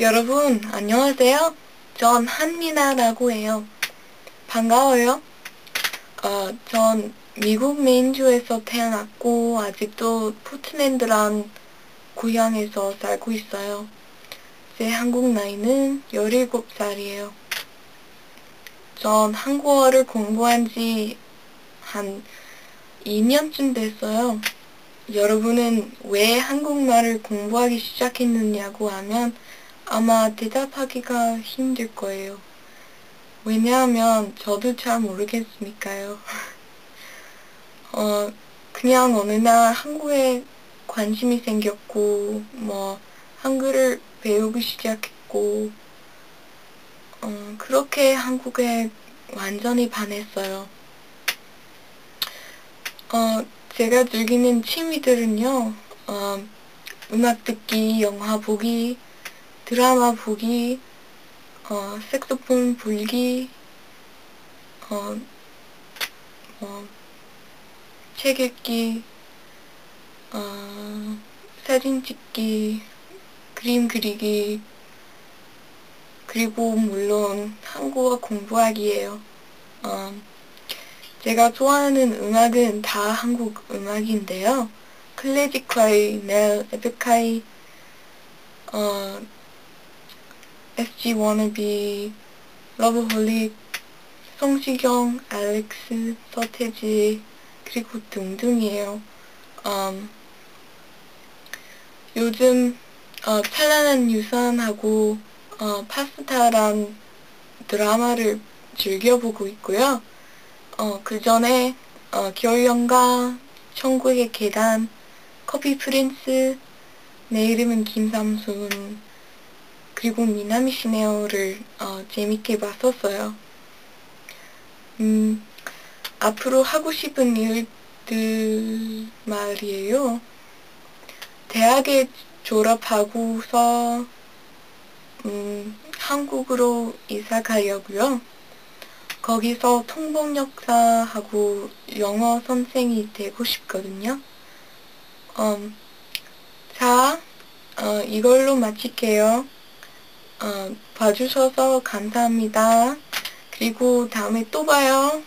여러분, 안녕하세요. 전 한미나라고 해요. 반가워요. 어, 전 미국 메인주에서 태어났고, 아직도 포트랜드란 고향에서 살고 있어요. 제 한국 나이는 17살이에요. 전 한국어를 공부한 지 한 2년쯤 됐어요. 여러분은 왜 한국말을 공부하기 시작했느냐고 하면 아마 대답하기가 힘들 거예요. 왜냐하면 저도 잘 모르겠으니까요. 어, 그냥 어느 날 한국에 관심이 생겼고, 뭐, 한글을 배우기 시작했고, 어, 그렇게 한국에 완전히 반했어요. 어, 제가 즐기는 취미들은요, 어, 음악 듣기, 영화 보기, 드라마 보기, 어, 색소폰 불기, 어, 뭐, 책 읽기, 어, 사진 찍기, 그림 그리기, 그리고 물론 한국어 공부하기예요. 어, 제가 좋아하는 음악은 다 한국 음악인데요. 클래식카이, 넬, 에픽하이, 어, SG 워너비, 러브홀릭, 성시경, 알렉스, 서태지, 그리고 등등이에요. 음, 요즘 어, 찬란한 유산하고 어, 파스타란 드라마를 즐겨보고 있고요. 어, 그 전에 어, 겨울연가, 천국의 계단, 커피 프린스, 내 이름은 김삼순, 그리고 미나미 시네어를 어, 재밌게 봤었어요. 음, 앞으로 하고 싶은 일들 말이에요. 대학에 졸업하고서 음, 한국으로 이사 가려고요. 거기서 통번역사하고 영어 선생이 되고 싶거든요. 음, 자, 어, 이걸로 마칠게요. 어, 봐주셔서 감사합니다. 그리고 다음에 또 봐요.